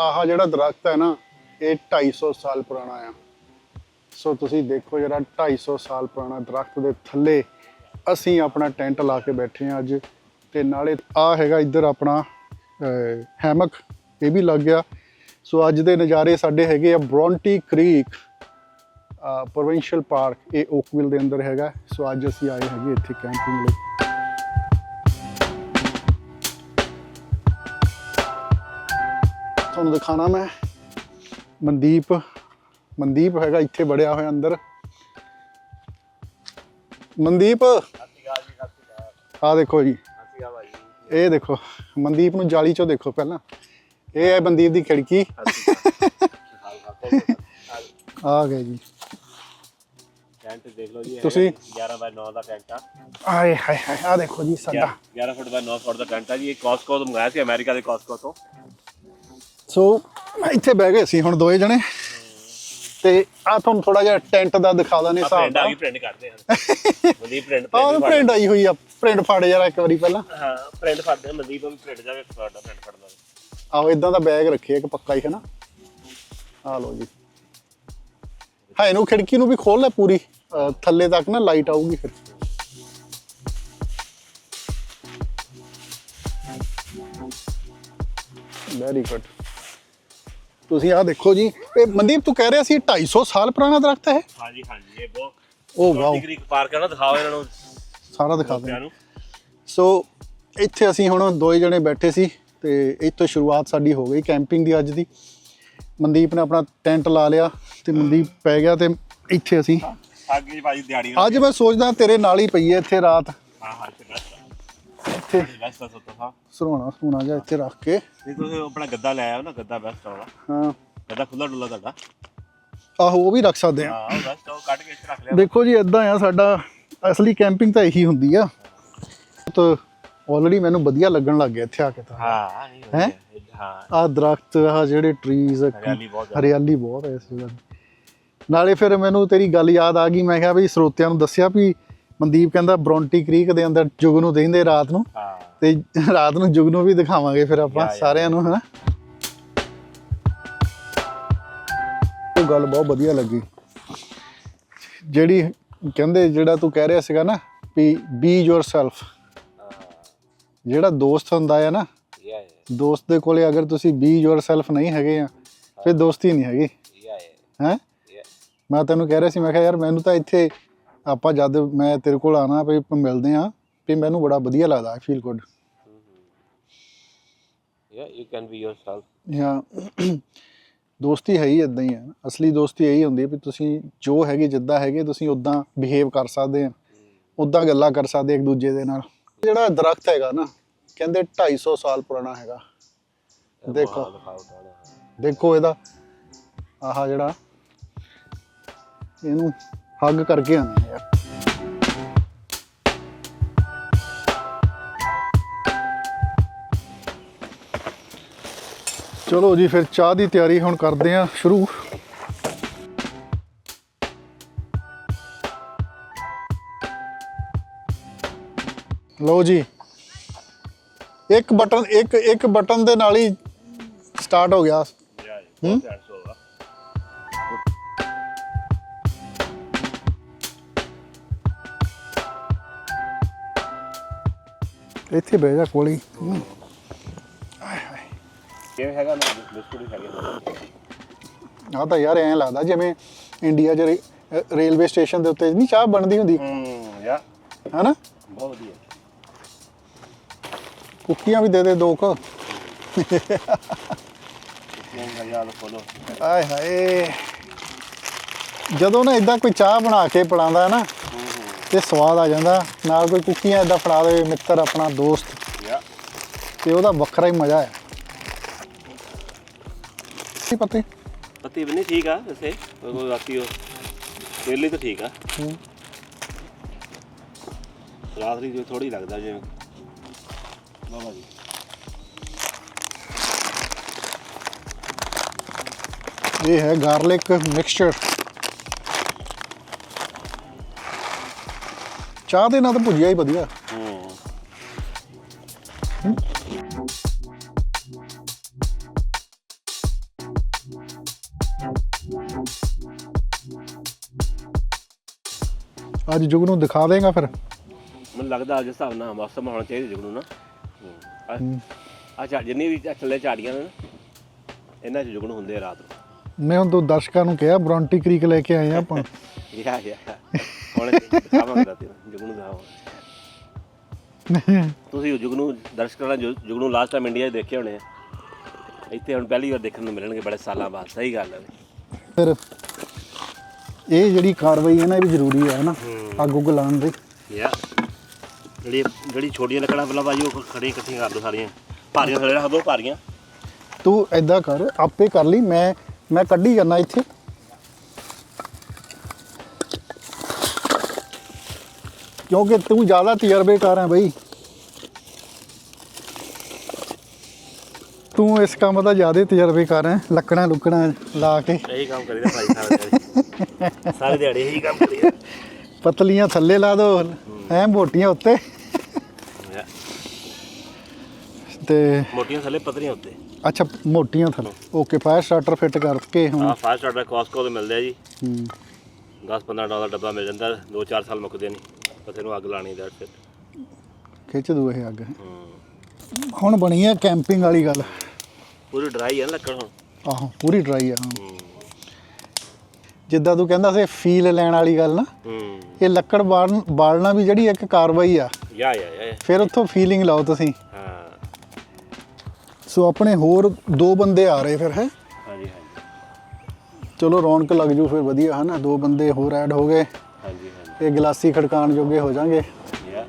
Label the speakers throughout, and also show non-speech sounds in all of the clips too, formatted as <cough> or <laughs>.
Speaker 1: ਆਹ ਜਿਹੜਾ ਦਰਖਤ ਹੈ ਨਾ, ਇਹ 250 ਸਾਲ ਪੁਰਾਣਾ ਆ। ਸੋ ਤੁਸੀਂ ਦੇਖੋ ਜਿਹੜਾ 250 ਸਾਲ ਪੁਰਾਣਾ ਦਰਖਤ ਦੇ ਥੱਲੇ ਅਸੀਂ ਆਪਣਾ ਟੈਂਟ ਲਾ ਕੇ ਬੈਠੇ ਹਾਂ ਅੱਜ। ਤੇ ਨਾਲੇ ਆ ਹੈਗਾ ਇੱਧਰ ਆਪਣਾ ਹੈਮਕ, ਇਹ ਵੀ ਲੱਗ ਗਿਆ। ਸੋ ਅੱਜ ਦੇ ਨਜ਼ਾਰੇ ਸਾਡੇ ਹੈਗੇ ਆ ਬ੍ਰੌਂਟੀ ਕ੍ਰੀਕ ਪ੍ਰੋਵਿੰਸ਼ੀਅਲ ਪਾਰਕ, ਇਹ ਓਕਵਿਲ ਦੇ ਅੰਦਰ ਹੈਗਾ। ਸੋ ਅੱਜ ਅਸੀਂ ਆਏ ਹੈਗੇ ਇੱਥੇ ਕੈਂਪਿੰਗ ਲਈ। ਤੁਹਾਨੂੰ ਦਿਖਾਣਾ ਮੈਂ। ਮਨਦੀਪ ਮਨਦੀਪ ਹੈਗਾ ਇੱਥੇ ਬੜਿਆ ਹੋਇਆ ਅੰਦਰ। ਮਨਦੀਪ! ਆ ਦੇਖੋ ਜੀ। ਇਹ ਦੇਖੋ ਮਨਦੀਪ ਨੂੰ ਜਾਲੀ ਚੋਂ ਦੇਖੋ ਪਹਿਲਾਂ। ਇਹ ਹੈ ਮਨਦੀਪ ਦੀ ਖਿੜਕੀ। ਆ ਗਏ ਜੀ।
Speaker 2: ਟੈਂਟ ਦੇਖ ਲਓ ਜੀ ਇਹ
Speaker 1: ਤੁਸੀਂ-
Speaker 2: 11 ਬਾਈ 9 ਦਾ ਟੈਂਟ ਆ।
Speaker 1: ਆਏ ਹਾਏ ਹਾਏ ਆ ਦੇਖੋ ਜੀ ਸਾਡਾ।
Speaker 2: 11 ਫੁੱਟ ਬਾਈ 9 ਫੁੱਟ ਦਾ ਟੈਂਟ ਆ ਜੀ। ਇਹ ਕਾਸਕੋ ਤੋਂ ਮੰਗਾਇਆ ਸੀ ਅਮਰੀਕਾ ਦੇ ਕਾਸਕੋ ਤੋਂ।
Speaker 1: ਸੋ ਇੱਥੇ ਬਹਿ ਗਏ ਸੀ ਹੁਣ ਦੋਏ ਜਣੇ। ਤੇ ਆ ਤੁਹਾਨੂੰ ਥੋੜਾ ਜਿਹਾ ਟੈਂਟ ਦਾ ਦਿਖਾ ਦਾਂ
Speaker 2: ਆ
Speaker 1: ਹਿਸਾਬ
Speaker 2: ਆ
Speaker 1: ਦਾ
Speaker 2: ਪ੍ਰਿੰਟ ਕਰਦੇ ਹਾਂ ਮਨਦੀਪ ਪ੍ਰਿੰਟ
Speaker 1: ਆਹ ਪ੍ਰਿੰਟ ਆਈ ਹੋਈ ਆ ਪ੍ਰਿੰਟ ਫੜ ਯਾਰ ਇੱਕ ਵਾਰੀ ਪਹਿਲਾਂ।
Speaker 2: ਹਾਂ ਪ੍ਰਿੰਟ ਫੜਦੇ ਮਨਦੀਪ ਨੂੰ ਪ੍ਰਿੰਟ ਜਾਵੇ ਫੜਦਾ ਪ੍ਰਿੰਟ ਫੜਦਾ
Speaker 1: ਆਹੋ ਇਦਾਂ ਦਾ ਬੈਗ ਰੱਖੇ ਇੱਕ ਪੱਕਾ ਹੀ ਹੈ ਨਾ। ਆ ਲਓ ਜੀ। ਹਾਂ ਇਹਨੂੰ ਖਿੜਕੀ ਨੂੰ ਵੀ ਖੋਲ ਲੈ ਪੂਰੀ। ਥੱਲੇ ਤੱਕ ਨਾ ਲਾਈਟ ਆਊਗੀ ਫਿਰ। ਵੈਰੀ ਗੁੱਡ ਤੁਸੀਂ ਆਹ ਦੇਖੋ ਜੀ। ਇਹ ਮਨਦੀਪ ਤੂੰ ਕਹਿ ਰਿਹਾ ਸੀ 250 ਸਾਲ ਪੁਰਾਣਾ ਦਰਖਤ ਹੈ?
Speaker 2: ਹਾਂਜੀ ਹਾਂਜੀ ਇਹ ਬਹੁਤ
Speaker 1: ਉਹ ਵਾਓ।
Speaker 2: ਡਿਗਰੀ ਪਾਰਕ ਆ ਨਾ ਦਿਖਾਓ ਇਹਨਾਂ ਨੂੰ।
Speaker 1: ਸਾਰਾ ਦਿਖਾ ਦੇ। ਸੋ ਇੱਥੇ ਅਸੀਂ ਹੁਣ ਦੋਏ ਜਣੇ ਬੈਠੇ ਸੀ ਤੇ ਇੱਥੋਂ ਸ਼ੁਰੂਆਤ ਸਾਡੀ ਹੋ ਗਈ ਕੈਂਪਿੰਗ ਦੀ ਅੱਜ ਦੀ। ਮਨਦੀਪ ਨੇ ਆਪਣਾ ਟੈਂਟ ਲਾ ਲਿਆ ਤੇ ਮਨਦੀਪ ਪੈ ਗਿਆ ਤੇ ਇੱਥੇ ਅਸੀਂ।
Speaker 2: ਅੱਗੇ ਭਾਜੀ ਦਿਹਾੜੀ
Speaker 1: ਅੱਜ ਮੈਂ ਸੋਚਦਾ ਤੇਰੇ ਨਾਲ ਹੀ ਪਈ ਹੈ ਇੱਥੇ ਰਾਤ।
Speaker 2: ਹਾਂ ਹਾਂ ਇੱਥੇ। ਬੈਸਟ ਆ ਸੁੱਤਾ
Speaker 1: ਸਰੋਣਾ ਸਰੋਣਾ ਜਿਹਾ ਇੱਥੇ ਰੱਖ ਕੇ।
Speaker 2: ਨਹੀਂ ਤੁਸੀਂ ਆਪਣਾ ਗੱਦਾ ਲੈ ਆਓ ਨਾ ਗੱਦਾ ਬੈਸਟ ਆਉਣਾ
Speaker 1: ਹਾਂ।
Speaker 2: ਗੱਦਾ ਖੁੱਲਾ ਡੁੱਲਾ ਤੁਹਾਡਾ।
Speaker 1: ਆਹੋ ਉਹ ਵੀ ਰੱਖ ਸਕਦੇ ਆ।
Speaker 2: ਹਾਂ ਬੈਸਟ ਉਹ ਕੱਢ ਕੇ ਇੱਥੇ ਰੱਖ ਲਿਆ।
Speaker 1: ਦੇਖੋ ਜੀ ਇਦਾਂ ਆ ਸਾਡਾ ਅਸਲੀ ਕੈਂਪਿੰਗ ਤਾਂ ਇਹੀ ਹੁੰਦੀ ਆ। ਤਾਂ ਆਲਰੇਡੀ ਮੈਨੂੰ ਵਧੀਆ ਲੱਗਣ ਲੱਗ ਗਿਆ ਇੱਥੇ ਆ ਕੇ ਤਾਂ।
Speaker 2: ਹਾਂ
Speaker 1: ਹੈਂ? ਆ ਦਰਖਤ ਆ ਜਿਹੜੇ ਟਰੀਜ਼
Speaker 2: ਹਰਿਆਲੀ ਬਹੁਤ ਜ਼ਿਆਦਾ।
Speaker 1: ਹਰਿਆਲੀ ਬਹੁਤ ਹੈ ਇਸ ਜਗ੍ਹਾ ਨਾਲੇ ਫਿਰ ਮੈਨੂੰ ਤੇਰੀ ਗੱਲ ਯਾਦ ਆ ਗਈ ਮੈਂ ਕਿਹਾ ਵੀ ਸਰੋਤਿਆਂ ਨੂੰ ਦੱਸਿਆ ਵੀ ਮਨਦੀਪ ਕਹਿੰਦਾ ਬ੍ਰੌਂਟੀ ਕ੍ਰੀਕ ਦੇ ਅੰਦਰ ਜੁਗ ਨੂੰ ਦੇਖਦੇ ਰਾਤ ਨੂੰ।
Speaker 2: ਹਾਂ।
Speaker 1: ਤੇ ਰਾਤ ਨੂੰ ਜੁਗ ਨੂੰ ਵੀ ਦਿਖਾਵਾਂਗੇ ਫਿਰ ਆਪਾਂ। ਸਾਰਿਆਂ ਨੂੰ ਹਨਾ? ਉਹ ਗੱਲ ਬਹੁਤ ਵਧੀਆ ਲੱਗੀ। ਜਿਹੜੀ ਕਹਿੰਦੇ ਜਿਹੜਾ ਤੂੰ ਕਹਿ ਰਿਹਾ ਸੀਗਾ ਨਾ ਵੀ ਬੀ ਯੋਰਸੈਲਫ ਜਿਹੜਾ ਦੋਸਤ ਹੁੰਦਾ ਹੈ ਨਾ ਦੋਸਤ ਦੇ ਕੋਲੇ ਅਗਰ ਤੁਸੀਂ ਬੀ ਯੋਰਸੈਲਫ ਨਹੀਂ ਹੈਗੇ ਆ ਫਿਰ ਦੋਸਤੀ ਨਹੀਂ ਹੈਗੀ। ਹੈ? ਮੈਂ ਤੈਨੂੰ ਕਹਿ ਰਿਹਾ ਸੀ ਮੈਂ ਕਿਹਾ ਯਾਰ ਮੈਨੂੰ ਤਾਂ ਇੱਥੇ ਆਪਾਂ ਜਦ ਮੈਂ ਤੇਰੇ ਕੋਲ ਆਣਾ ਵੀ ਮਿਲਦੇ ਆ ਵੀ ਮੈਨੂੰ ਬੜਾ ਵਧੀਆ ਲੱਗਦਾ I feel good
Speaker 2: Yeah, you can be yourself.
Speaker 1: ਜਾਂ ਦੋਸਤੀ ਹੈ ਹੀ ਇਦਾਂ ਹੀ ਹੈ। ਅਸਲੀ ਦੋਸਤੀ ਇਹੀ ਹੁੰਦੀ ਹੈ ਵੀ ਤੁਸੀਂ ਜੋ ਹੈਗੇ ਜਿੱਦਾਂ ਹੈਗੇ ਤੁਸੀਂ ਉਦਾਂ ਬਿਹੇਵ ਕਰ ਸਕਦੇ ਆ ਉਦਾਂ ਗੱਲਾਂ ਕਰ ਸਕਦੇ ਇੱਕ ਦੂਜੇ ਦੇ ਨਾਲ। ਜਿਹੜਾ ਦਰਖਤ ਹੈਗਾ ਨਾ ਕਹਿੰਦੇ 250 ਸਾਲ ਪੁਰਾਣਾ ਹੈਗਾ। ਦੇਖੋ। ਦੇਖੋ ਇਹਦਾ। ਆਹ ਜਿਹੜਾ। ਇਹਨੂੰ ਹੱਗ ਕਰਕੇ ਆਉਂਦੇ ਯਾਰ। ਚਲੋ ਜੀ ਫਿਰ ਚਾਹ ਦੀ ਤਿਆਰੀ ਹੁਣ ਕਰਦੇ ਆ ਸ਼ੁਰੂ। ਲਓ ਜੀ। ਇੱਕ ਬਟਨ ਇੱਕ ਇੱਕ ਬਟਨ ਦੇ ਨਾਲ ਹੀ ਸਟਾਰਟ ਹੋ ਗਿਆ।
Speaker 2: Yeah,
Speaker 1: ਇੱਥੇ ਬਹਿ ਜਾ ਕੋਲੀ।
Speaker 2: ਕਿਵੇਂ ਹੈਗਾ ਨਾ ਬਿਸਕੁਟ ਹੀ ਹੈਗੇ
Speaker 1: ਆ ਤਾਂ ਯਾਰ ਐਂ ਲੱਗਦਾ ਜਿਵੇਂ ਇੰਡੀਆ 'ਚ ਰੇਲਵੇ ਸਟੇਸ਼ਨ ਦੇ ਉੱਤੇ ਨਹੀਂ ਚਾਹ ਬਣਦੀ ਹੁੰਦੀ।
Speaker 2: ਹੂੰ ਯਾ।
Speaker 1: ਹੈਨਾ?
Speaker 2: ਬਹੁਤ ਵਧੀਆ।
Speaker 1: ਕੁੱਕੀਆਂ ਵੀ ਦੇ ਦੇ ਦੋ ਕੁ। ਆਏ ਹਾਏ। ਜਦੋਂ ਨਾ ਇਦਾਂ ਕੋਈ ਚਾਹ ਬਣਾ ਕੇ ਪਿਲਾਉਂਦਾ ਹੈ ਨਾ ਤੇ ਸਵਾਦ ਆ ਜਾਂਦਾ। ਨਾਲ ਕੋਈ ਕੁੱਕੀਆਂ ਇਦਾਂ ਫੜਾ ਦੇਵੇ ਮਿੱਤਰ ਆਪਣਾ ਦੋਸਤ। ਤੇ ਉਹਦਾ ਵੱਖਰਾ ਹੀ ਮਜ਼ਾ ਹੈ ਕੀ ਪਤਾ?
Speaker 2: ਪਤੀ ਵੀ ਨਹੀਂ ਠੀਕ ਆ ਵੈਸੇ ਉਹ ਰਾਤੀ ਉਹ ਤੇਲੀ ਤਾਂ ਠੀਕ ਆ।
Speaker 1: ਹੂੰ।
Speaker 2: ਰਾਤ ਦੀ ਜੋ ਥੋੜੀ ਲੱਗਦਾ ਜਿਵੇਂ ਬਾਬਾ ਜੀ
Speaker 1: ਇਹ ਹੈ ਗਾਰਲਿਕ ਮਿਕਸਚਰ। ਚਾਹ ਦੇ ਨਾਲ ਤਾਂ ਭੁਜੀਆ ਹੀ ਵਧੀਆ। ਅੱਜ ਜੁਗ ਦਿਖਾ ਦੇਗਾ ਫਿਰ।
Speaker 2: ਮੈਨੂੰ ਲੱਗਦਾ ਅੱਜ ਹਿਸਾਬ ਨਾਲ ਮੌਸਮ ਹੋਣਾ ਚਾਹੀਦਾ ਜੁਗ ਨਾ ਅੱਛਾ ਜਿੰਨੀ ਵੀ ਥੱਲੇ ਝਾੜੀਆਂ ਨੇ ਇਹਨਾਂ ਚ ਜੁਗਣ ਹੁੰਦੇ ਰਾਤ ਨੂੰ।
Speaker 1: ਮੈਂ ਹੁਣ ਦਰਸ਼ਕਾਂ ਨੂੰ ਕਿਹਾ ਬ੍ਰੌਂਟੀ ਕ੍ਰੀਕ ਲੈ ਕੇ ਆਏ ਆਪਾਂ। <laughs>
Speaker 2: ਹੁਣ ਦਿਖਾਵਾਂਗੇ ਰਾਤੀ ਨੂੰ, ਜੁਗਨੂੰ ਦਿਖਾਵਾਂਗੇ ਤੁਸੀਂ ਜੁਗਨੂੰ ਦਰਸ਼ਕਾਂ ਜੁ- ਜੁਗਨੂੰ ਲਾਸਟ ਟਾਈਮ ਇੰਡੀਆ 'ਚ ਦੇਖੇ ਹੋਣੇ ਆ। ਇੱਥੇ ਹੁਣ ਪਹਿਲੀ ਵਾਰ ਦੇਖਣ ਨੂੰ ਮਿਲਣਗੇ ਬੜੇ ਸਾਲਾਂ ਬਾਅਦ ਸਹੀ ਗੱਲ ਹੈ
Speaker 1: ਫਿਰ ਇਹ ਜਿਹੜੀ ਕਾਰਵਾਈ ਹੈ ਨਾ ਇਹ ਵੀ ਜ਼ਰੂਰੀ ਹੈ ਨਾ ਅੱਗ ਉੱਗ ਲਾਉਣ ਦੀ।
Speaker 2: ਯਾ ਜਿਹੜੀ ਜਿਹੜੀ ਛੋਟੀਆਂ ਲੱਕੜਾਂ ਪਹਿਲਾਂ ਬਾਜੀ ਉਹ ਖੜੀਆਂ ਇਕੱਠੀਆਂ ਕਰ ਦੋ ਸਾਰੀਆਂ। ਭਾਰੀਆਂ ਥੱਲੇ ਰੱਖ ਦੋ ਭਾਰੀਆਂ।
Speaker 1: ਤੂੰ ਐਦਾਂ ਕਰ ਆਪੇ ਕਰ ਲਈ ਮੈਂ ਮੈਂ ਕੱਢੀ ਜਾਣਾ ਇੱਥੇ। ਕਿਉਂਕਿ ਤੂੰ ਜ਼ਿਆਦਾ ਤਜਰਬੇਕਾਰ ਹੈ ਬਈ। ਤੂੰ ਇਸ ਕੰਮ ਦਾ ਜ਼ਿਆਦਾ ਤਜਰਬੇਕਾਰ ਹੈ ਲੱਕੜਾਂ ਲੁੱਕੜਾਂ ਲਾ ਕੇ।
Speaker 2: ਇਹੀ ਕੰਮ ਕਰੀਦਾ ਭਾਈ ਦਿਹਾੜੀ। ਸਾਰੇ ਦਿਹਾੜੀ ਇਹੀ ਕੰਮ ਕਰੀਦਾ।
Speaker 1: ਪਤਲੀਆਂ ਥੱਲੇ ਲਾ ਦੋ ਐ ਮੋਟੀਆਂ ਉੱਤੇ। ਤੇ
Speaker 2: ਮੋਟੀਆਂ ਥੱਲੇ ਪਤਰੀਆਂ ਉੱਤੇ।
Speaker 1: ਅੱਛਾ ਮੋਟੀਆਂ ਥੱਲੇ। ਓਕੇ ਫਾਇਰ ਸਟਾਰਟਰ ਫਿੱਟ ਕਰਕੇ ਹੁਣ।
Speaker 2: ਆ ਫਾਸਟ ਆਰਡਰ ਕਾਸਕੋ ਤੋਂ ਮਿਲਦੇ ਜੀ।
Speaker 1: ਹੂੰ।
Speaker 2: 10-15 ਡਾਲਰ ਡੱਬਾ ਮਿਲ ਜਾਂਦਾ 2-4 ਸਾਲ ਮੁੱਕਦੇ ਨਹੀਂ। ਪਤੇ ਨੂੰ ਅੱਗ ਲਾਣੀ ਦਾ ਫਿਰ।
Speaker 1: ਖਿੱਚ ਦੂ ਇਹ ਅੱਗ। ਹੁਣ ਬਣੀ ਹੈ ਕੈਂਪਿੰਗ ਵਾਲੀ ਗੱਲ।
Speaker 2: ਪੂਰੀ ਡਰਾਈ ਹੈ ਨਾ ਲੱਕੜ ਹੁਣ।
Speaker 1: ਆਹੋ ਪੂਰੀ ਡਰਾਈ ਆ ਹਾਂ।
Speaker 2: ਹੂੰ।
Speaker 1: ਜਿੱਦਾਂ ਤੂੰ ਕਹਿੰਦਾ ਸੀ ਫੀਲ ਲੈਣ ਵਾਲੀ ਗੱਲ ਨਾ
Speaker 2: ਹੂੰ।
Speaker 1: ਇਹ ਲੱਕੜ ਬਾਲਣ ਬਾਲਣਾ ਵੀ ਜਿਹੜੀ ਇੱਕ ਕਾਰਵਾਈ ਆ।
Speaker 2: ਯਾ ਯਾ ਯਾ
Speaker 1: ਫਿਰ ਉੱਥੋਂ ਫੀਲਿੰਗ ਲਾਓ ਤੁਸੀਂ।
Speaker 2: ਹਾਂ।
Speaker 1: ਸੋ ਆਪਣੇ ਹੋਰ ਦੋ ਬੰਦੇ ਆ ਰਹੇ ਫਿਰ ਹੈ?
Speaker 2: ਹਾਂਜੀ ਹਾਂਜੀ।
Speaker 1: ਚਲੋ ਰੌਣਕ ਲੱਗ ਜੂ ਫਿਰ ਵਧੀਆ ਹਨਾ? ਦੋ ਬੰਦੇ ਹੋਰ ਐਡ ਹੋ ਗਏ। ਇਹ ਗਲਾਸੀ ਖੜਕਾਣ ਜੋਗੇ ਹੋ ਜਾਣਗੇ
Speaker 2: ਯਾ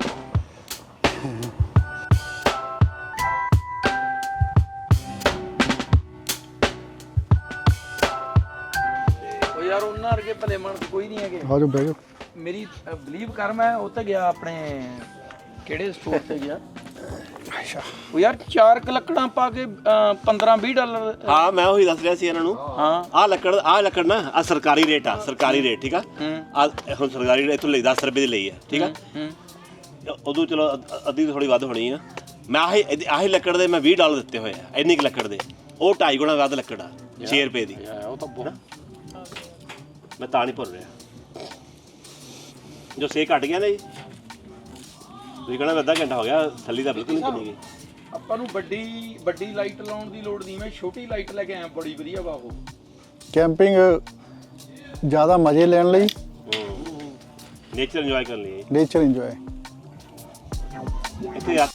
Speaker 3: ਉਹ ਯਾਰ ਉਹਨਾਂ ਵਰਗੇ ਭਲੇ ਮਨ ਕੋਈ ਨਹੀਂ ਹੈਗੇ।
Speaker 1: ਆ ਜਾਓ ਬਹਿ ਜਾਓ।
Speaker 3: ਮੇਰੀ ਬਲੀਵ ਕਰ ਮੈਂ ਉੱਥੇ ਗਿਆ ਆਪਣੇ ਕਿਹੜੇ ਸਟੋਰ ਤੇ ਗਿਆ?
Speaker 1: ਅੱਛਾ।
Speaker 3: ਉਹ ਯਾਰ ਚਾਰ ਕ ਲੱਕੜਾਂ ਪਾ ਕੇ 15 20 ਡਾਲਰ।
Speaker 2: ਹਾਂ ਮੈਂ ਉਹੀ ਦੱਸ ਰਿਹਾ ਸੀ ਇਹਨਾਂ ਨੂੰ।
Speaker 3: ਹਾਂ।
Speaker 2: ਆਹ ਲੱਕੜ ਆਹ ਲੱਕੜ ਨਾ ਆ ਸਰਕਾਰੀ ਰੇਟ ਆ ਸਰਕਾਰੀ ਰੇਟ ਠੀਕ ਆ?
Speaker 3: ਹੂੰ।
Speaker 2: ਆ ਹੁਣ ਸਰਕਾਰੀ ਰੇਟ ਇੱਥੋਂ ਲਈ 10 ਰੁਪਏ ਦੀ ਲਈ ਆ ਠੀਕ ਆ?
Speaker 3: ਹੂੰ
Speaker 2: ਉਦੋਂ ਚਲੋ ਅੱਧ- ਥੋੜੀ ਵੱਧ ਹੋਣੀ ਆ। ਮੈਂ ਆਹੀ ਆਹੀ ਲੱਕੜ ਦੇ ਮੈਂ 20 ਡਾਲਰ ਦਿੱਤੇ ਹੋਏ ਆ ਇੰਨੀ ਕੁ ਲੱਕੜ ਦੇ। ਉਹ 2.5 ਗੁਣਾ ਵੱਧ ਲੱਕੜ ਆ 6 ਰੁਪਏ ਦੀ।
Speaker 3: ਉਹ ਤਾਂ ਬਹੁਤ
Speaker 2: ਮੈਂ ਤਾਂ ਨਹੀਂ ਭੁੱਲ ਰਿਹਾ। ਜੋ ਸੇ ਘਟ ਗਿਆ ਨਾ ਜੀ ਤੁਸੀਂ ਕਹਣਾ ਅੱਧਾ ਘੰਟਾ ਹੋ ਗਿਆ ਥੱਲੀ ਤਾਂ ਬਿਲਕੁਲ ਨਹੀਂ ਭੁੱਲੀ ਗਈ।
Speaker 3: ਆਪਾਂ ਨੂੰ ਵੱਡੀ ਵੱਡੀ ਲਾਈਟ ਲਾਉਣ ਦੀ ਲੋੜ ਨਹੀਂ ਮੈਂ ਛੋਟੀ ਲਾਈਟ ਲੈ ਕੇ ਆਇਆ ਬੜੀ ਵਧੀਆ ਵਾ ਉਹ।
Speaker 1: ਕੈਂਪਿੰਗ ਜ਼ਿਆਦਾ ਮਜ਼ੇ ਲੈਣ ਲਈ।
Speaker 2: ਨੇਚਰ ਇੰਜੋਏ ਕਰਨ ਲਈ।
Speaker 1: ਨੇਚਰ ਇੰਜੋਏ
Speaker 2: ਇੱਥੇ ਆ।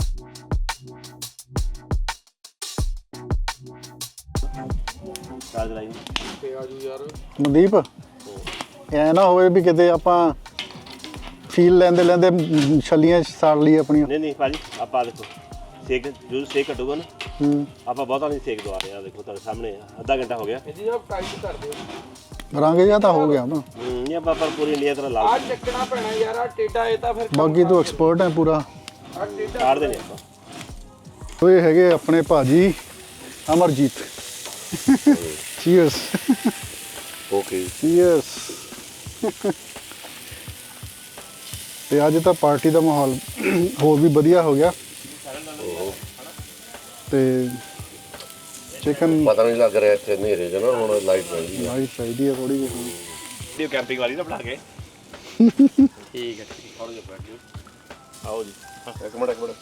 Speaker 2: ਚਾਰਜ ਲਾਈ
Speaker 3: ਤੇ ਆਜੂ ਯਾਰ।
Speaker 1: ਮਨਦੀਪ ਐ ਨਾ ਹੋਵੇ ਵੀ ਕਿਤੇ ਆਪਾਂ ਫੀਲ ਲੈਂਦੇ ਲੈਂਦੇ ਛੱਲੀਆਂ ਸਾੜ ਲਈ ਆਪਣੀਆਂ।
Speaker 2: ਨਹੀਂ ਨਹੀਂ ਭਾਜੀ ਆਪਾਂ ਦੇਖੋ ਸੇਕ ਜੋ ਸੇਕ ਘਟੂਗਾ ਨਾ।
Speaker 1: ਹੂੰ।
Speaker 2: ਆਪਾਂ ਬਹੁਤਾ ਨਹੀਂ ਸੇਕ ਦਵਾ ਰਹੇ ਆ ਦੇਖੋ ਤੁਹਾਡੇ ਸਾਹਮਣੇ ਅੱਧਾ ਘੰਟਾ ਹੋ ਗਿਆ।
Speaker 3: ਇਹਦੀ ਜਰਾ ਟਾਈਟ ਕਰ ਦਿਓ
Speaker 1: ਰੰਗ ਜਿਹਾ ਤਾਂ ਹੋ ਗਿਆ ਨਾ।
Speaker 2: ਹੂੰ ਨਹੀਂ ਆਪਾਂ ਪਰ ਪੂਰੀ ਇੰਡੀਆ ਤਰ੍ਹਾਂ ਲਾ
Speaker 3: ਆ ਚੱਕਣਾ ਪੈਣਾ ਯਾਰ ਆ ਟੇਡਾ ਇਹ ਤਾਂ ਫਿਰ
Speaker 1: ਬਾਕੀ ਤੂੰ ਐਕਸਪਰਟ ਹੈ ਪੂਰਾ।
Speaker 3: ਆ ਟੇਡਾ
Speaker 2: ਕਾੜ ਦੇਣੇ ਆਪਾਂ।
Speaker 1: ਉਹ ਇਹ ਹੈਗੇ ਆਪਣੇ ਭਾਜੀ ਅਮਰਜੀਤ। ਚੀਅਰਸ
Speaker 2: ਓਕੇ
Speaker 1: ਚੀਅਰਸ ਤੇ ਅੱਜ ਤਾਂ ਪਾਰਟੀ ਦਾ ਮਾਹੌਲ ਹੋਰ ਵੀ ਵਧੀਆ ਹੋ ਗਿਆ। ਤੇ ਚਿਕਨ
Speaker 4: ਪਤਾ ਨਹੀਂ ਲੱਗ ਰਿਹਾ ਇੱਥੇ ਹਨੇਰੇ 'ਚ ਨਾ ਹੁਣ ਲਾਈਟ ਪੈਂਦੀ ਹੈ।
Speaker 1: ਲਾਈਟ ਚਾਹੀਦੀ ਹੈ ਥੋੜੀ ਜਿਹੀ।
Speaker 2: ਵੀਡੀਓ ਕੈਂਪਿੰਗ ਵਾਲੀ ਨਾ ਬਣਾ ਕੇ।
Speaker 3: ਠੀਕ ਹੈ ਠੀਕ
Speaker 2: ਥੋੜਾ ਜਿਹਾ ਬੈਠ ਜਾਓ। ਆਓ ਜੀ।
Speaker 4: ਇੱਕ ਮਿੰਟ ਇੱਕ ਮਿੰਟ।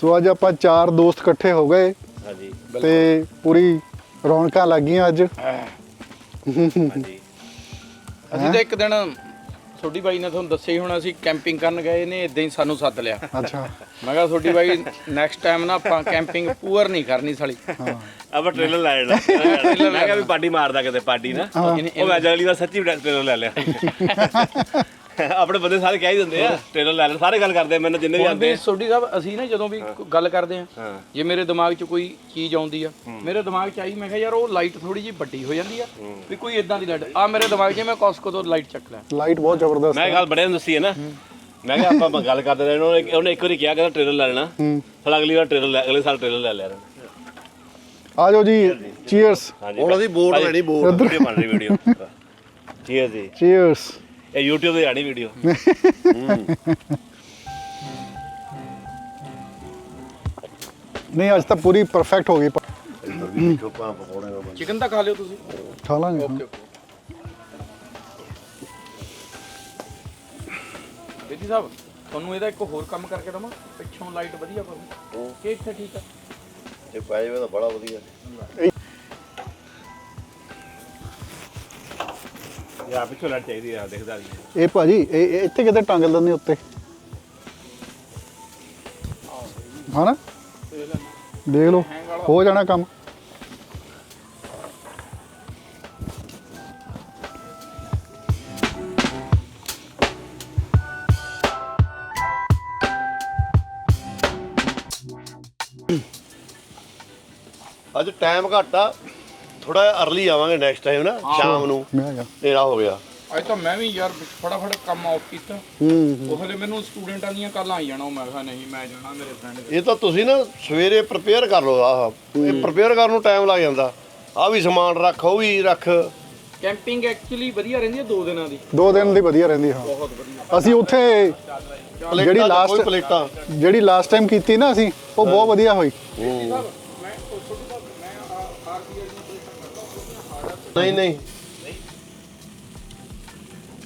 Speaker 1: ਸੋ ਅੱਜ ਆਪਾਂ ਚਾਰ ਦੋਸਤ ਇਕੱਠੇ ਹੋ ਗਏ
Speaker 2: ਹਾਂਜੀ।
Speaker 1: ਤੇ ਪੂਰੀ ਰੌਣਕਾਂ ਲੱਗੀਆਂ ਅੱਜ।
Speaker 2: ਹਾਂਜੀ।
Speaker 3: ਅਸੀਂ ਤਾਂ ਇੱਕ ਦਿਨ ਤੁਹਾਡੀ ਬਾਈ ਨੇ ਤੁਹਾਨੂੰ ਦੱਸਿਆ ਹੀ ਹੋਣਾ ਸੀ ਕੈਂਪਿੰਗ ਕਰਨ ਗਏ ਨੇ ਇਦਾਂ ਹੀ ਸਾਨੂੰ ਸੱਦ ਲਿਆ।
Speaker 1: ਅੱਛਾ।
Speaker 3: ਮੈਂ ਕਿਹਾ ਤੁਹਾਡੀ ਬਾਈ ਨੈਕਸਟ ਟਾਈਮ ਨਾ ਆਪਾਂ ਕੈਂਪਿੰਗ ਪੂਰ ਨਹੀਂ ਕਰਨੀ ਸਾਲੀ।
Speaker 1: ਹਾਂ।
Speaker 2: ਆਪਾਂ ਟ੍ਰੇਲਰ ਲੈ ਲੈਣਾ। <laughs> ਮੈਂ ਕਿਹਾ ਵੀ ਪਾਰਟੀ ਮਾਰਦਾ ਕਿਤੇ ਪਾਰਟੀ ਨਾ। ਉਹ ਮੈਂ ਅਗਲੀ ਵਾਰ ਸੱਚੀ ਟ੍ਰੇਲਰ ਲੈ ਲਿਆ। <laughs> ਆਪਣੇ ਬੰਦੇ ਸਾਰੇ ਕਹਿ ਹੀ ਦਿੰਦੇ ਆ ਟ੍ਰੇਲਰ ਲੈ ਲੈ ਸਾਰੇ ਗੱਲ ਕਰਦੇ ਆ ਮੈਨੂੰ ਜਿੰਨੇ ਵੀ ਆਉਂਦੇ
Speaker 3: ਵੀ ਸੋਢੀ ਸਾਹਿਬ ਅਸੀਂ ਨਾ ਜਦੋਂ ਵੀ ਕੋਈ ਗੱਲ ਕਰਦੇ ਆ
Speaker 2: ਹਾਂ।
Speaker 3: ਜੇ ਮੇਰੇ ਦਿਮਾਗ 'ਚ ਕੋਈ ਚੀਜ਼ ਆਉਂਦੀ ਆ ਮੇਰੇ ਦਿਮਾਗ 'ਚ ਆਈ ਮੈਂ ਕਿਹਾ ਯਾਰ ਉਹ ਲਾਈਟ ਥੋੜੀ ਜਿਹੀ ਵੱਡੀ ਹੋ ਜਾਂਦੀ ਆ ਵੀ ਕੋਈ ਇਦਾਂ ਦੀ ਲਾਈਟ ਆ ਮੇਰੇ ਦਿਮਾਗ 'ਚ ਮੈਂ ਕਾਸਕੋ ਤੋਂ ਲਾਈਟ ਚੱਕ ਲਿਆ।
Speaker 1: ਲਾਈਟ ਬਹੁਤ ਜ਼ਬਰਦਸਤ
Speaker 2: ਮੈਂ
Speaker 1: ਹੈ
Speaker 2: ਗੱਲ ਬੜੇ ਨੂੰ ਦੱਸੀ ਹੈ ਨਾ। ਮੈਂ ਕਿਹਾ ਆਪਾਂ ਗੱਲ ਕਰਦੇ ਰਹੇ ਉਹਨੇ ਉਹਨੇ ਇੱਕ ਵਾਰੀ ਕਿਹਾ ਕਹਿੰਦਾ ਟ੍ਰੇਲਰ ਲੈ ਲੈਣਾ।
Speaker 1: ਹੂੰ।
Speaker 2: ਫਿਰ ਅਗਲੀ ਵਾਰ ਟ੍ਰੇਲਰ ਲੈ ਅਗਲੇ ਸਾਲ ਟ੍ਰੇਲਰ ਲੈ ਲਿਆ
Speaker 1: ਆ ਜਾਓ ਜੀ ਚੀਅਰਸ
Speaker 2: ਹਾਂਜੀ।
Speaker 4: ਹੁਣ ਬੋਰਡ ਲੈਣੀ ਬੋਰਡ
Speaker 2: ਬਣ ਰਹੀ ਵੀਡੀਓ ਚੀਅਰ <laughs> ਜੀ।
Speaker 1: ਚੀਅਰਸ
Speaker 2: ਇਹ YouTube ਤੇ ਆਣੀ ਵੀਡੀਓ <laughs>
Speaker 1: ਨਹੀਂ ਅੱਜ ਤਾਂ ਪੂਰੀ ਪਰਫੈਕਟ ਹੋ ਗਈ।
Speaker 4: ਚੁੱਪਾਂ ਪਕੌੜੇ ਨਾਲ
Speaker 3: ਚਿਕਨ ਤਾਂ ਖਾ ਲਿਓ ਤੁਸੀਂ।
Speaker 1: ਖਾ ਲਾਂਗੇ।
Speaker 3: ਓਕੇ ਬੇਦੀ ਸਾਹਿਬ ਤੁਹਾਨੂੰ ਇਹਦਾ ਇੱਕ ਹੋਰ ਕੰਮ ਕਰਕੇ ਦਵਾਂ। ਪਿੱਛੋਂ ਲਾਈਟ ਵਧੀਆ ਪਵੇ। ਕਿ ਇੱਥੇ ਠੀਕ ਆ?
Speaker 4: ਇਹ ਪਾਏ ਵੇ ਤਾਂ ਬੜਾ ਵਧੀਆ।
Speaker 2: ਯਾ ਪਿੱਛੋਂ ਲੱਟ ਚਾਹੀਦੀ ਆ, ਦੇਖਦਾ ਨਹੀਂ
Speaker 1: ਇਹ ਭਾਜੀ, ਇਹ ਇਹ ਇੱਥੇ ਕਿਤੇ ਟੰਗ ਲੈਂਦੇ ਉੱਤੇ? ਹਨਾ? ਦੇਖ ਲਓ, ਹੋ ਜਾਣਾ ਕੰਮ।
Speaker 4: ਅੱਜ ਟਾਈਮ ਘੱਟ ਆ। ਥੋੜਾ ਅਰਲੀ ਆਵਾਂਗੇ ਨੈਕਸਟ ਟਾਈਮ ਨਾ ਸ਼ਾਮ ਨੂੰ।
Speaker 1: ਮੈਂ ਆ
Speaker 4: ਹੋ ਗਿਆ।
Speaker 3: ਅੱਜ ਤਾਂ ਮੈਂ ਵੀ ਯਾਰ ਫਟਾਫਟ ਕੰਮ ਆਫ ਕੀਤਾ।
Speaker 1: ਹੂੰ
Speaker 3: ਉਹ ਹਲੇ ਮੈਨੂੰ ਸਟੂਡੈਂਟਾਂ ਦੀਆਂ ਕੱਲਾਂ ਆਈ ਜਾਣਾ ਉਹ ਮੈਂ ਕਿਹਾ ਨਹੀਂ ਮੈਂ ਜਾਣਾ ਮੇਰੇ ਫਰੈਂਡ
Speaker 4: ਇਹ ਤਾਂ ਤੁਸੀਂ ਨਾ ਸਵੇਰੇ ਪ੍ਰਪੇਅਰ ਕਰ ਲਓ ਆਹ। ਇਹ ਪ੍ਰਪੇਅਰ ਕਰਨ ਨੂੰ ਟਾਈਮ ਲੱਗ ਜਾਂਦਾ। ਆ ਵੀ ਸਮਾਨ ਰੱਖ ਉਹ ਵੀ ਰੱਖ।
Speaker 3: ਕੈਂਪਿੰਗ ਐਕਚੁਅਲੀ ਵਧੀਆ ਰਹਿੰਦੀ ਹੈ ਦੋ ਦਿਨਾਂ ਦੀ?
Speaker 1: ਦੋ ਦਿਨ ਦੀ ਵਧੀਆ ਰਹਿੰਦੀ ਹਾਂ।
Speaker 3: ਬਹੁਤ ਵਧੀਆ।
Speaker 1: ਅਸੀਂ ਉੱਥੇ
Speaker 4: ਪਲੇਟਾਂ
Speaker 1: ਜਿਹੜੀ
Speaker 4: ਤਾਂ ਕੋਈ ਪਲੇਟਾਂ?
Speaker 1: ਜਿਹੜੀ ਲਾਸਟ ਟਾਈਮ ਕੀਤੀ ਨਾ ਅਸੀਂ ਉਹ ਬਹੁਤ ਵਧੀਆ ਹੋਈ।
Speaker 4: ਨਹੀਂ ਨਹੀਂ।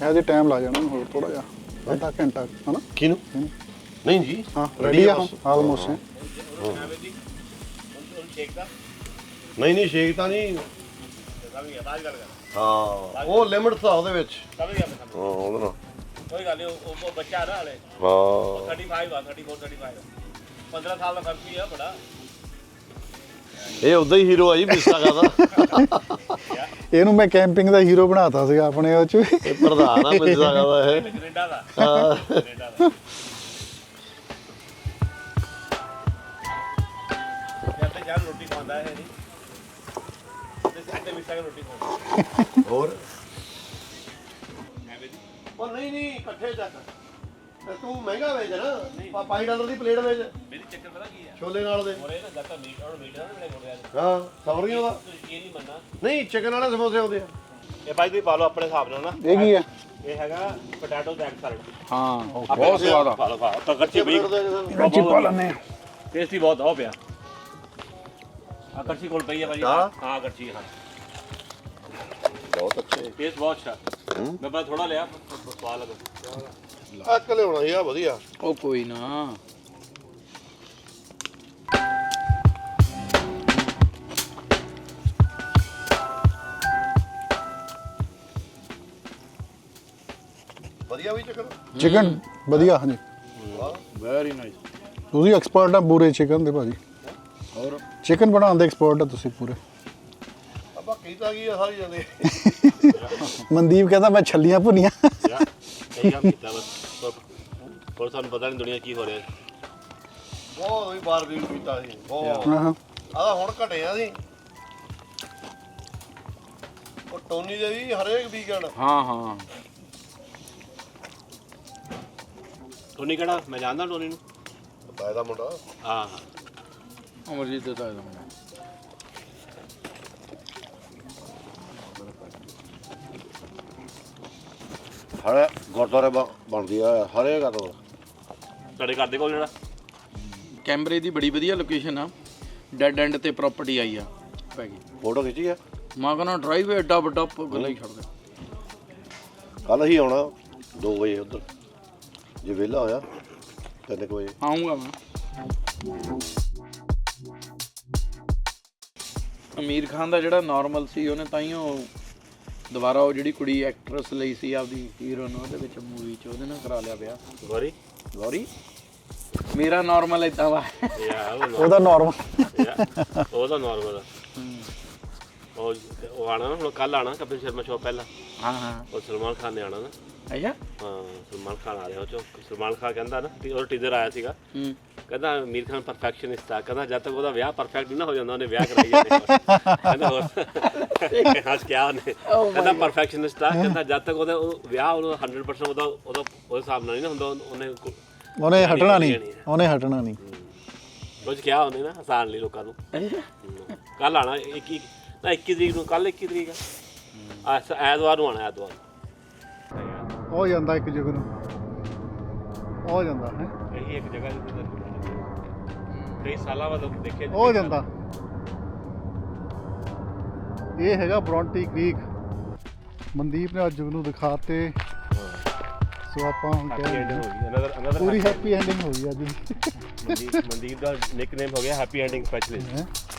Speaker 1: ਇਹਦੇ ਟਾਈਮ ਲੱਗ ਜਾਣਾ ਹੋਰ ਥੋੜਾ ਜਿਹਾ। ਅੱਧਾ ਘੰਟਾ ਹਨਾ?
Speaker 4: ਕਿਹਨੂੰ? ਨਹੀਂ ਜੀ।
Speaker 1: ਹਾਂ ਰੈਡੀ ਆ। ਆਲਮੋਸਟ
Speaker 4: ਨਹੀਂ ਨਹੀਂ ਸ਼ੇਕ ਤਾਂ ਨਹੀਂ। ਹਾਂ ਉਹ ਲਿਮਿਟ ਤਾਂ ਉਹਦੇ ਵਿੱਚ। ਹਾਂ ਉਹਦੇ ਨਾਲ।
Speaker 2: ਕੋਈ ਗੱਲ ਨਹੀਂ ਉਹ ਉਹ ਬੱਚਾ ਨਾ ਹਲੇ।
Speaker 4: ਹਾਂ।
Speaker 2: 35 ਆ 34 35 15 ਸਾਲ ਦਾ ਫ਼ਰਕ ਹੀ ਆ ਬੜਾ।
Speaker 4: ਇਹ ਉਦਾਂ ਹੀ ਹੀਰੋ ਆ ਜੀ ਬਿਸਾ ਦਾ
Speaker 1: ਇਹਨੂੰ ਮੈਂ ਕੈਂਪਿੰਗ ਦਾ ਹੀਰੋ ਬਣਾਤਾ ਸੀਗਾ ਆਪਣੇ ਉਹ ਚ।
Speaker 4: ਇਹ ਪ੍ਰਧਾਨ ਆ ਬਿਸਾ ਦਾ ਇਹ।
Speaker 2: ਕੈਨੇਡਾ ਦਾ।
Speaker 4: ਹਾਂ।
Speaker 2: ਕੈਨੇਡਾ ਦਾ। ਯਾਰ ਰੋਟੀ ਖਾਂਦਾ ਹੈ ਨਹੀਂ। ਤੇ ਸਾਡੇ ਮਿੱਠਾ ਕੇ ਰੋਟੀ ਖਾਂਦਾ।
Speaker 4: ਹੋਰ? ਉਹ ਨਹੀਂ ਨਹੀਂ ਇਕੱਠੇ ਚੱਕ ਤੇ ਤੂੰ ਮਹਿੰਗਾ ਵੇਚ ਨਾ। 5 ਡਾਲਰ ਦੀ ਪਲੇਟ ਵੇਚ।
Speaker 2: ਮੇਰੀ ਚੱਕਰ ਪਤਾ ਕੀ ਆ
Speaker 4: ਛੋਲੇ ਨਾਲ ਦੇ।
Speaker 2: ਹੋਰੇ ਨਾ ਗੱਤਾ ਮੀਟ ਔਰ ਮੀਟ ਨਾਲ ਬੜੇ ਮੁੰਡਿਆਂ
Speaker 4: ਹਾਂ ਸੌਰੀਆਂ ਦਾ।
Speaker 2: ਤੁਸੀਂ ਇਹ ਨਹੀਂ ਮੰਨਣਾ।
Speaker 4: ਨਹੀਂ ਚਿਕਨ ਵਾਲੇ ਸਮੋਸੇ ਆਉਂਦੇ ਆ।
Speaker 2: ਇਹ ਭਾਈ ਤੁਸੀਂ ਪਾ ਲਓ ਆਪਣੇ ਹਿਸਾਬ ਨਾਲ ਨਾ।
Speaker 1: ਇਹ ਕੀ ਹੈ?
Speaker 2: ਇਹ ਹੈਗਾ ਪੋਟੈਟੋ ਬੈਕ ਸੈਲਡ
Speaker 3: ਹਾਂ ਬਹੁਤ ਸਵਾਦ ਆ।
Speaker 2: ਪਾ ਲਓ ਪਾ ਲਓ। ਕੱਚੀ ਬਰੀਕ
Speaker 1: ਕੱਚੀ ਪਾ ਲੈਣੇ
Speaker 2: ਟੇਸਟੀ ਬਹੁਤ ਹੋ ਪਿਆ। ਆ ਕੜਛੀ ਕੋਲ ਪਈ ਹੈ ਭਾਜੀ।
Speaker 4: ਹਾਂ?
Speaker 2: ਹਾਂ ਕੜਛੀ ਹਾਂ।
Speaker 4: ਬਹੁਤ ਅੱਛੇ।
Speaker 2: ਟੇਸਟ ਬਹੁਤ ਅੱਛਾ। ਮੈਂ ਬਸ ਥੋੜਾ ਲਿਆ। ਸਵਾਦ ਲੱਗਾ
Speaker 4: ਅੱਕ ਲਿਆਉਣਾ ਸੀ ਆ ਵਧੀਆ।
Speaker 3: ਉਹ ਕੋਈ ਨਾ।
Speaker 4: ਵਧੀਆ ਵੀ ਚਿਕਨ
Speaker 1: ਚਿਕਨ ਵਧੀਆ ਹਾਂਜੀ।
Speaker 3: ਵੈਰੀ ਨਾਈਸ
Speaker 1: ਤੁਸੀਂ ਐਕਸਪਰਟ ਆ ਪੂਰੇ ਚਿਕਨ ਦੇ ਭਾਜੀ।
Speaker 3: ਹੋਰ?
Speaker 1: ਚਿਕਨ ਬਣਾਉਣ ਦੇ ਐਕਸਪਰਟ ਆ ਤੁਸੀਂ ਪੂਰੇ।
Speaker 4: ਆਪਾਂ ਕੀਤਾ ਕੀ ਆ ਸਾਰੀ ਜਾਂਦੇ <laughs>
Speaker 1: ਮਨਦੀਪ ਕਹਿੰਦਾ ਮੈਂ ਛੱਲੀਆਂ ਭੁੰਨੀਆਂ।
Speaker 2: ਯਾ ਸਹੀ ਕੰਮ ਕੀਤਾ ਬਸ। ਪਰ- ਸਾਨੂੰ ਪਤਾ ਨਹੀਂ ਦੁਨੀਆ ਕੀ ਹੋ ਰਿਹਾ।
Speaker 4: ਬਹੁਤ ਵੀ ਬਾਰ ਵੀ ਕੀਤਾ ਸੀ ਬਹੁਤ।
Speaker 1: ਹਾਂ ਹਾਂ।
Speaker 4: ਆਦਾ ਹੁਣ ਘਟੇ ਆ ਸੀ ਉਹ ਟੋਨੀ ਦੇ ਵੀ ਹਰੇਕ ਵੀਕਐਂਡ
Speaker 3: ਹਾਂ ਹਾਂ।
Speaker 2: ਟੋਨੀ ਕਿਹੜਾ? ਮੈਂ ਜਾਣਦਾ ਟੋਨੀ ਨੂੰ।
Speaker 4: ਇਹਦਾ ਮੁੰਡਾ।
Speaker 2: ਹਾਂ
Speaker 3: ਅਮਰਜੀਤ ਦੇ ਤਾਂ।
Speaker 4: ਹਰੇ ਗੁਰਦੁਆਰੇ ਬ- ਬਣਦੀ ਆ ਹਰੇਕ ਆ ਤੋਂ
Speaker 2: ਤੁਹਾਡੇ ਘਰ ਦੇ ਕੋਲ ਜਿਹੜਾ?
Speaker 3: ਕੈਮਰੇ ਦੀ ਬੜੀ ਵਧੀਆ ਲੋਕੇਸ਼ਨ ਆ। ਡੈਡ ਐਂਡ ਤੇ ਪ੍ਰਾਪਰਟੀ ਆਈ ਆ ਪੈ ਗਈ।
Speaker 4: ਫੋਟੋ ਖਿੱਚੀ ਆ?
Speaker 3: ਮਾਂ ਕਹਿੰਦਾ ਡਰਾਈਵ ਐਡਾ ਵੱਡਾ ਗੱਲਾਂ ਹੀ ਛੱਡ ਦੇ।
Speaker 4: ਕੱਲ ਹੀ ਆਉਣਾ 2 ਵਜੇ ਉਧਰ। ਜੇ ਵਿਹਲਾ ਹੋਇਆ 3 ਵਜੇ।
Speaker 3: ਆਉਂਗਾ ਮੈਂ। ਅਮੀਰ ਖਾਨ ਦਾ ਜਿਹੜਾ ਨਾਰਮਲ ਸੀ ਉਹਨੇ ਤਾਈਓ ਦੁਬਾਰਾ ਉਹ ਜਿਹੜੀ ਕੁੜੀ ਐਕਟਰੈਸ ਲਈ ਸੀ ਆਪਦੀ ਹੀਰੋਇਨ ਉਹਦੇ ਵਿੱਚ ਮੂਵੀ 'ਚ ਉਹਦੇ ਨਾਲ ਕਰਾ ਲਿਆ ਵਿਆਹ।
Speaker 2: ਗੋਰੀ
Speaker 3: ਗੌਰੀ ਮੇਰਾ ਨਾਰਮਲ ਇਦਾਂ ਵਾ।
Speaker 2: ਯਾ ਉਹ
Speaker 1: ਉਹਦਾ ਨਾਰਮਲ
Speaker 2: ਯਾ ਉਹ ਤਾਂ ਨਾਰਮਲ ਆ। ਉਹ ਉਹ ਆਣਾ ਨਾ ਹੁਣ ਕੱਲ ਆਣਾ ਕਪਿਲ ਸ਼ਰਮਾ ਸ਼ੋਅ ਪਹਿਲਾਂ।
Speaker 3: ਹਾਂ ਹਾਂ।
Speaker 2: ਉਹ ਸਲਮਾਨ ਖਾਨ ਨੇ ਆਣਾ ਨਾ।
Speaker 3: ਅੱਛਾ।
Speaker 2: ਹਾਂ ਸਲਮਾਨ ਖਾਨ ਆ ਰਿਹਾ ਉਹ ਚੋਂ। ਸਲਮਾਨ ਖਾਨ ਕਹਿੰਦਾ ਨਾ ਕਿ ਉਹ ਟੀਜ਼ਰ ਆਇਆ ਸੀਗਾ।
Speaker 3: ਹੂੰ।
Speaker 2: ਕਹਿੰਦਾ ਅਮੀਰ ਖਾਨ ਪਰਫੈਕਸ਼ਨਿਸਟ ਆ ਕਹਿੰਦਾ ਜਦ ਤੱਕ ਉਹਦਾ ਵਿਆਹ ਪਰਫੈਕਟ ਨਹੀਂ ਨਾ ਹੋ ਜਾਂਦਾ ਉਹਨੇ ਵਿਆਹ ਕਰਾਈ ਜਾਂਦੇ ਕਹਿੰਦਾ ਹੋਰ। ਹੱਸ ਕਿਆ ਉਹਨੇ। ਕਹਿੰਦਾ ਪਰਫੈਕਸ਼ਨਿਸਟ ਆ ਕਹਿੰਦਾ ਜਦ ਤੱਕ ਉਹਦਾ ਉਹ ਵਿਆਹ ਉਹਦਾ 100% ਉਹਦਾ ਉਹਦਾ ਉਹਦੇ ਹਿਸਾਬ ਨਾਲ ਨਹੀਂ ਨਾ ਹੁੰਦਾ ਉਹਨੇ ਕੁ-
Speaker 1: ਉਹਨੇ ਹਟਣਾ ਨਹੀਂ। ਉਹਨੇ ਹਟਣਾ ਨਹੀਂ।
Speaker 2: ਕੁਝ ਕਿਹਾ ਉਹਨੇ ਨਾ ਹਸਾਨ ਲਈ ਲੋਕਾਂ ਨੂੰ। ਕੱਲ ਆਣਾ 21 ਨਾ 21 ਤਰੀਕ ਨੂੰ ਕੱਲ 21 ਤਰੀਕ ਆ। ਐਤਵਾਰ ਨੂੰ ਆਣਾ ਐਤਵਾਰ।
Speaker 1: ਉਹ ਜਾਂਦਾ ਇੱਕ ਜਗ੍ਹਾ ਨੂੰ। ਉਹ ਜਾਂਦਾ ਹੈ।
Speaker 2: ਇਹੀ ਇੱਕ ਜਗ੍ਹਾ ਜਿੱਥੇ ਕਈ ਸਾਲਾਂ ਬਾਅਦ ਦੇਖੇ
Speaker 1: ਉਹ ਜਾਂਦਾ। ਇਹ ਹੈਗਾ ਬ੍ਰੌਂਟੀ ਕ੍ਰੀਕ। ਮਨਦੀਪ ਨੇ ਅੱਜ ਨੂੰ ਦਿਖਾਤੇ। ਸੋ ਆਪਾਂ ਹੁਣ ਕਹਿ
Speaker 2: ਐਂਡਿੰਗ ਹੋ ਗਈ। ਅਨਦਰ ਅਨਦਰ
Speaker 1: ਪੂਰੀ ਹੈਪੀ ਐਂਡਿੰਗ ਹੋਈ ਅੱਜ।
Speaker 2: ਮਨਦੀਪ ਮਨਦੀਪ ਦਾ ਨਿਕਨੇਮ ਹੋ ਗਿਆ ਹੈਪੀ ਐਂਡਿੰਗ ਸਪੈਸ਼ਲਿਸਟ